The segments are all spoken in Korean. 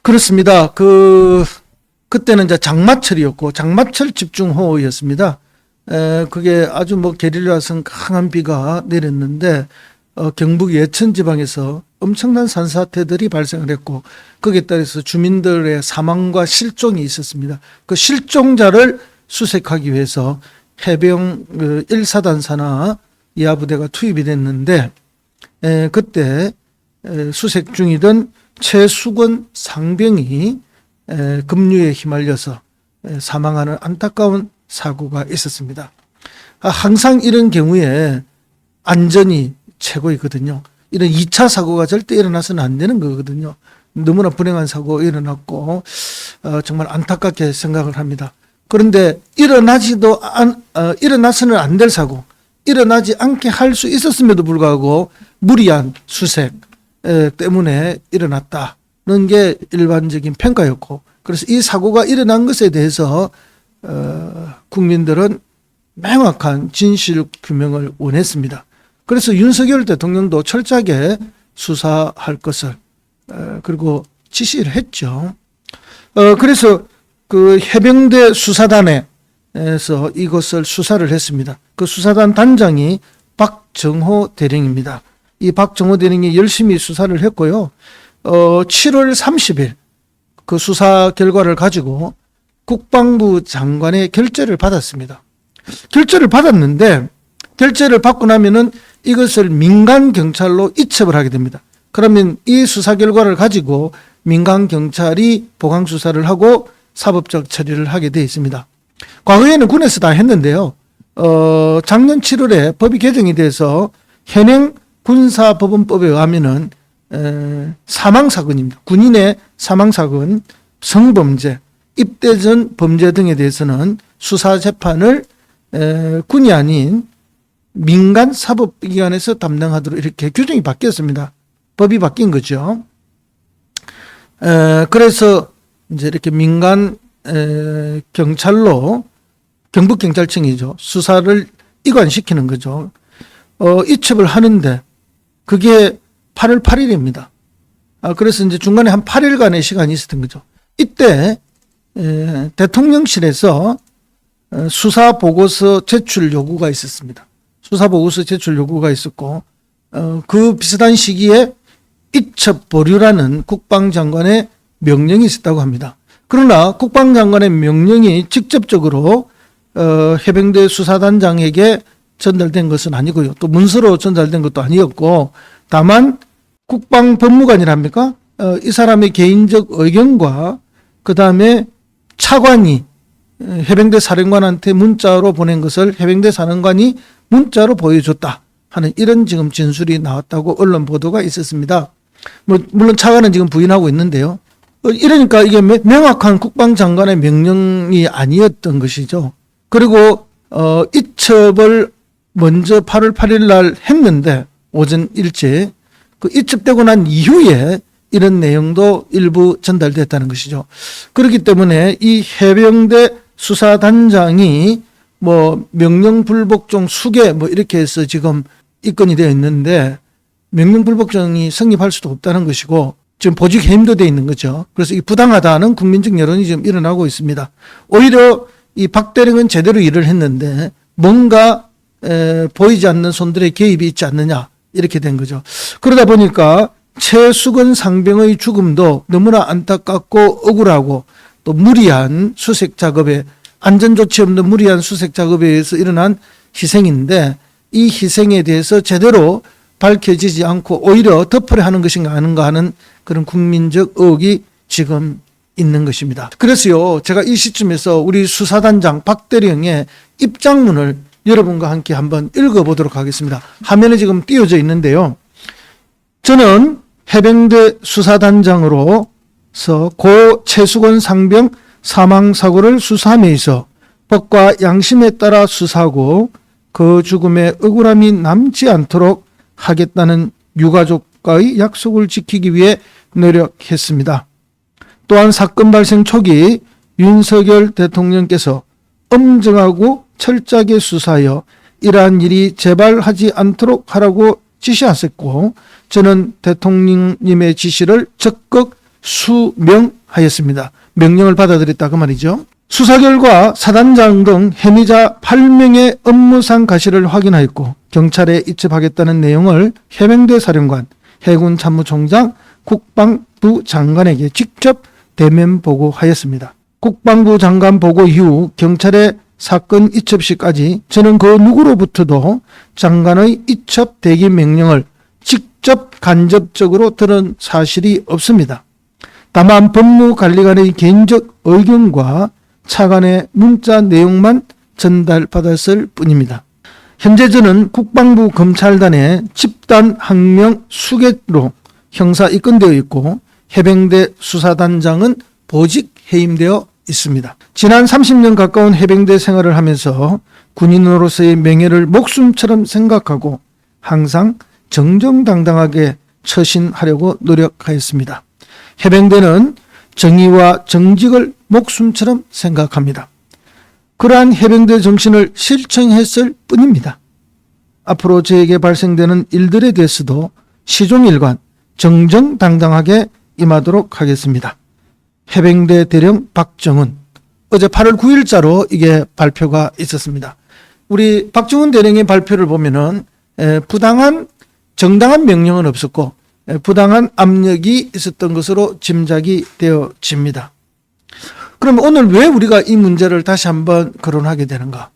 그렇습니다. 그 그때는 이제 장마철이었고 장마철 집중호우였습니다. 에, 그게 아주 뭐 게릴라성 강한 비가 내렸는데 어, 경북 예천 지방에서 엄청난 산사태들이 발생을 했고 거기에 따라서 주민들의 사망과 실종이 있었습니다. 그 실종자를 수색하기 위해서 해병 그 1사단사나 이하 부대가 투입이 됐는데 에, 그때 에, 수색 중이던 최수건 상병이 에, 급류에 휘말려서 에, 사망하는 안타까운 사고가 있었습니다. 아, 항상 이런 경우에 안전이 최고이거든요. 이런 2차 사고가 절대 일어나서는 안 되는 거거든요. 너무나 불행한 사고가 일어났고 어, 정말 안타깝게 생각을 합니다. 그런데 일어나지도 안, 어, 일어나서는 안 될 사고, 일어나지 않게 할 수 있었음에도 불구하고 무리한 수색 에, 때문에 일어났다는 게 일반적인 평가였고, 그래서 이 사고가 일어난 것에 대해서 어, 국민들은 명확한 진실 규명을 원했습니다. 그래서 윤석열 대통령도 철저하게 수사할 것을 어, 그리고 지시를 했죠. 어, 그래서 그 해병대 수사단에서 이것을 수사를 했습니다. 그 수사단 단장이 박정호 대령입니다. 이 박정호 대령이 열심히 수사를 했고요. 어, 7월 30일 그 수사 결과를 가지고 국방부 장관의 결재를 받았습니다. 결재를 받았는데 결재를 받고 나면은 이것을 민간 경찰로 이첩을 하게 됩니다. 그러면 이 수사 결과를 가지고 민간 경찰이 보강 수사를 하고 사법적 처리를 하게 되어 있습니다. 과거에는 군에서 다 했는데요. 어, 작년 7월에 법이 개정이 돼서 현행 군사법원법에 의하면은 에, 사망 사건입니다. 군인의 사망 사건, 성범죄, 입대 전 범죄 등에 대해서는 수사 재판을 에, 군이 아닌 민간 사법기관에서 담당하도록 이렇게 규정이 바뀌었습니다. 법이 바뀐 거죠. 에, 그래서 이제 이렇게 민간 에, 경찰로 경북경찰청이죠. 수사를 이관시키는 거죠. 어, 이첩을 하는데 그게 8월 8일입니다. 아, 그래서 이제 중간에 한 8일간의 시간이 있었던 거죠. 이때 에, 대통령실에서 어, 수사 보고서 제출 요구가 있었습니다. 수사 보고서 제출 요구가 있었고 어, 그 비슷한 시기에 이첩 보류라는 국방장관의 명령이 있었다고 합니다. 그러나 국방장관의 명령이 직접적으로 어, 해병대 수사단장에게 전달된 것은 아니고요. 또 문서로 전달된 것도 아니었고 다만 국방법무관이랍니까? 어, 이 사람의 개인적 의견과 그 다음에 차관이 어, 해병대 사령관한테 문자로 보낸 것을 해병대 사령관이 문자로 보여줬다 하는 이런 지금 진술이 나왔다고 언론 보도가 있었습니다. 뭐, 물론 차관은 지금 부인하고 있는데요. 어, 이러니까 이게 명- 명확한 국방장관의 명령이 아니었던 것이죠. 그리고 어, 이첩을 먼저 8월 8일 날 했는데 오전 일찍 그 이첩되고 난 이후에 이런 내용도 일부 전달됐다는 것이죠. 그렇기 때문에 이 해병대 수사단장이 뭐 명령불복종 수계 뭐 이렇게 해서 지금 입건이 되어 있는데 명령불복종이 성립할 수도 없다는 것이고 지금 보직 해임도 되어 있는 거죠. 그래서 이 부당하다는 국민적 여론이 지금 일어나고 있습니다. 오히려 이 박대령은 제대로 일을 했는데 뭔가 에, 보이지 않는 손들의 개입이 있지 않느냐 이렇게 된 거죠. 그러다 보니까 최수근 상병의 죽음도 너무나 안타깝고 억울하고 또 무리한 수색 작업에 안전 조치 없는 무리한 수색 작업에 의해서 일어난 희생인데 이 희생에 대해서 제대로 밝혀지지 않고 오히려 덮으려 하는 것인가 아닌가 하는 그런 국민적 의혹이 지금 있는 것입니다. 그래서요, 제가 이 시점에서 우리 수사단장 박대령의 입장문을 여러분과 함께 한번 읽어보도록 하겠습니다. 화면에 지금 띄워져 있는데요. 저는 해병대 수사단장으로서 고 최수건 상병 사망 사고를 수사함에 있어 법과 양심에 따라 수사하고 그 죽음에 억울함이 남지 않도록 하겠다는 유가족과의 약속을 지키기 위해 노력했습니다. 또한 사건 발생 초기 윤석열 대통령께서 엄정하고 철저하게 수사하여 이러한 일이 재발하지 않도록 하라고 지시하셨고 저는 대통령님의 지시를 적극 수명하였습니다. 명령을 받아들였다 그 말이죠. 수사 결과 사단장 등 혐의자 8명의 업무상 가시를 확인하였고 경찰에 입첩하겠다는 내용을 해병대 사령관, 해군 참모총장, 국방부 장관에게 직접 대면 보고하였습니다. 국방부 장관 보고 이후 경찰의 사건 이첩 시까지 저는 그 누구로부터도 장관의 이첩 대기 명령을 직접 간접적으로 들은 사실이 없습니다. 다만 법무관리관의 개인적 의견과 차관의 문자 내용만 전달받았을 뿐입니다. 현재 저는 국방부 검찰단의 집단 항명 수개로 형사 입건되어 있고 해병대 수사단장은 보직 해임되어 있습니다. 지난 30년 가까운 해병대 생활을 하면서 군인으로서의 명예를 목숨처럼 생각하고 항상 정정당당하게 처신하려고 노력하였습니다. 해병대는 정의와 정직을 목숨처럼 생각합니다. 그러한 해병대 정신을 실천했을 뿐입니다. 앞으로 저에게 발생되는 일들에 대해서도 시종일관 정정당당하게 임하도록 하겠습니다. 해병대 대령 박정훈 어제 8월 9일자로 이게 발표가 있었습니다. 우리 박정훈 대령의 발표를 보면은 에, 부당한 정당한 명령은 없었고 에, 부당한 압력이 있었던 것으로 짐작이 되어집니다. 그럼 오늘 왜 우리가 이 문제를 다시 한번 거론하게 되는가?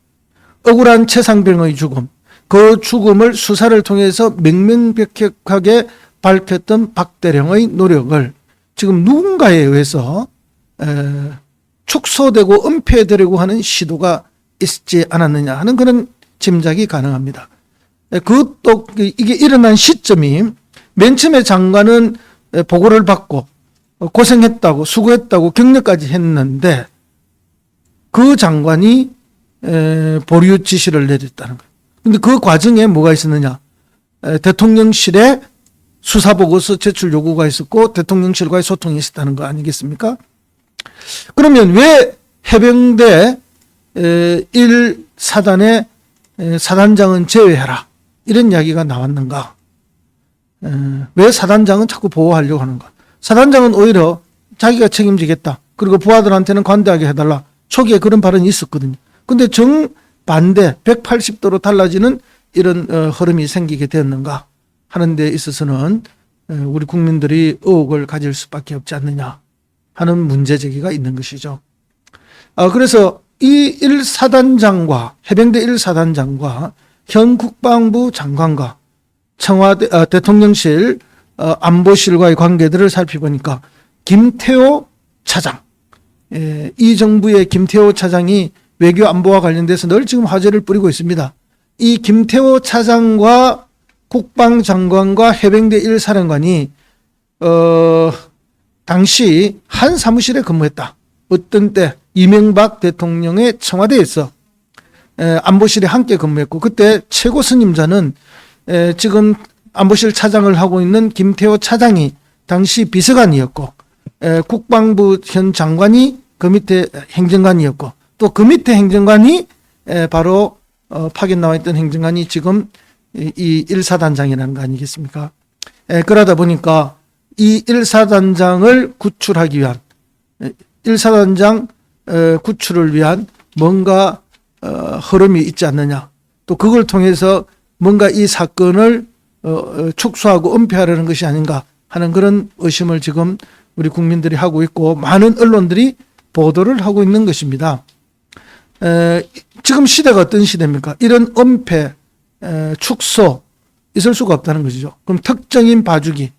억울한 최상병의 죽음, 그 죽음을 수사를 통해서 명명백백하게 밝혔던 박대령의 노력을 지금 누군가에 의해서 에, 축소되고 은폐되려고 하는 시도가 있지 않았느냐 하는 그런 짐작이 가능합니다. 에, 그것도 이게 일어난 시점이 맨 처음에 장관은 에, 보고를 받고 어, 고생했다고 수고했다고 격려까지 했는데 그 장관이 에, 보류 지시를 내렸다는 거예요. 근데 그 과정에 뭐가 있었느냐? 에, 대통령실에 수사 보고서 제출 요구가 있었고 대통령실과의 소통이 있었다는 거 아니겠습니까? 그러면 왜 해병대 1사단의 사단장은 제외해라 이런 이야기가 나왔는가? 에, 왜 사단장은 자꾸 보호하려고 하는가? 사단장은 오히려 자기가 책임지겠다. 그리고 부하들한테는 관대하게 해달라. 초기에 그런 발언이 있었거든요. 근데 정반대 180도로 달라지는 이런 어, 흐름이 생기게 되었는가 하는 데 있어서는 에, 우리 국민들이 의혹을 가질 수밖에 없지 않느냐 하는 문제 제기가 있는 것이죠. 아, 그래서 이 1사단장과 해병대 1사단장과 현 국방부 장관과 청와대 아, 대통령실 어, 안보실과의 관계들을 살펴보니까 김태호 차장, 예, 이 정부의 김태호 차장이 외교 안보와 관련돼서 늘 지금 화제를 뿌리고 있습니다. 이 김태호 차장과 국방장관과 해병대 1사령관이 어, 당시 한 사무실에 근무했다. 어떤 때 이명박 대통령의 청와대에서 에, 안보실에 함께 근무했고 그때 최고 선임자는 에, 지금 안보실 차장을 하고 있는 김태호 차장이 당시 비서관이었고 에, 국방부 현 장관이 그 밑에 행정관이었고 또 그 밑에 행정관이 에, 바로 어, 파견 나와 있던 행정관이 지금 이, 이 1사단장이라는 거 아니겠습니까? 에, 그러다 보니까 이 1사단장을 구출하기 위한 1사단장 어, 구출을 위한 뭔가 어, 흐름이 있지 않느냐. 또 그걸 통해서 뭔가 이 사건을 어, 어, 축소하고 은폐하려는 것이 아닌가 하는 그런 의심을 지금 우리 국민들이 하고 있고 많은 언론들이 보도를 하고 있는 것입니다. 에, 지금 시대가 어떤 시대입니까? 이런 은폐, 에, 축소 있을 수가 없다는 것이죠. 그럼 특정인 봐주기,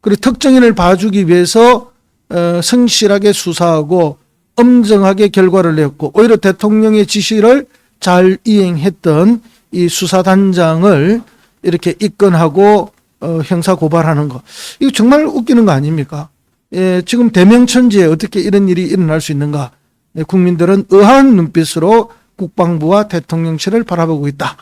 그리고 특정인을 봐주기 위해서 어, 성실하게 수사하고 엄정하게 결과를 냈고 오히려 대통령의 지시를 잘 이행했던 이 수사단장을 이렇게 입건하고 어, 형사 고발하는 거 이거 정말 웃기는 거 아닙니까? 예, 지금 대명천지에 어떻게 이런 일이 일어날 수 있는가? 예, 국민들은 의아한 눈빛으로 국방부와 대통령실을 바라보고 있다.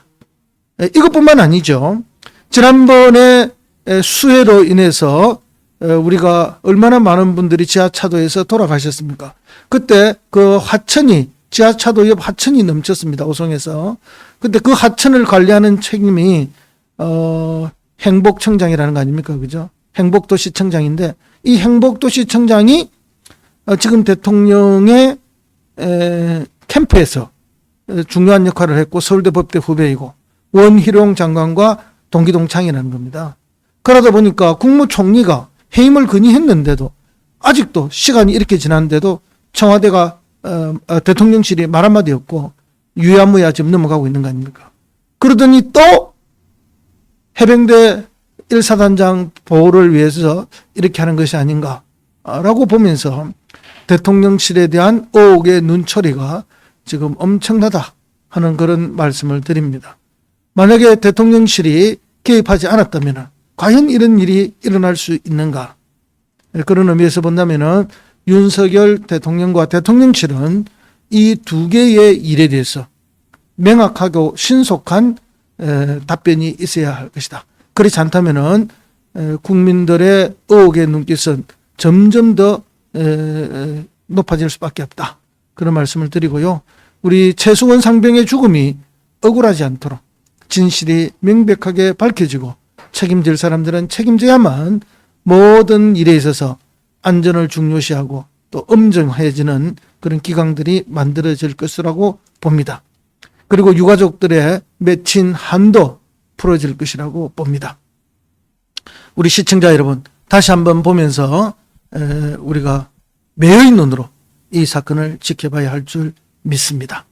예, 이것뿐만 아니죠. 지난번에 에, 수해로 인해서 에, 우리가 얼마나 많은 분들이 지하차도에서 돌아가셨습니까? 그때 그 하천이 지하차도 옆 하천이 넘쳤습니다. 오송에서. 근데 그 하천을 관리하는 책임이 어 행복청장이라는 거 아닙니까? 그죠? 행복도시청장인데 이 행복도시청장이 어, 지금 대통령의 에, 캠프에서 에, 중요한 역할을 했고 서울대 법대 후배이고 원희룡 장관과 동기동창이라는 겁니다. 그러다 보니까 국무총리가 해임을 건의했는데도 아직도 시간이 이렇게 지났는데도 청와대가 어, 어, 대통령실이 말 한마디 없고 유야무야 지금 넘어가고 있는 거 아닙니까? 그러더니 또 해병대 1사단장 보호를 위해서 이렇게 하는 것이 아닌가라고 보면서 대통령실에 대한 의혹의 눈초리가 지금 엄청나다 하는 그런 말씀을 드립니다. 만약에 대통령실이 개입하지 않았다면 과연 이런 일이 일어날 수 있는가? 그런 의미에서 본다면은 윤석열 대통령과 대통령실은 이 두 개의 일에 대해서 명확하고 신속한 에, 답변이 있어야 할 것이다. 그렇지 않다면은 에, 국민들의 의혹의 눈빛은 점점 더 높아질 수밖에 없다. 그런 말씀을 드리고요. 우리 최수원 상병의 죽음이 억울하지 않도록 진실이 명백하게 밝혀지고 책임질 사람들은 책임져야만 모든 일에 있어서 안전을 중요시하고 또 엄정해지는 그런 기강들이 만들어질 것이라고 봅니다. 그리고 유가족들의 맺힌 한도 풀어질 것이라고 봅니다. 우리 시청자 여러분 다시 한번 보면서 에, 우리가 매의 눈으로 이 사건을 지켜봐야 할 줄 믿습니다.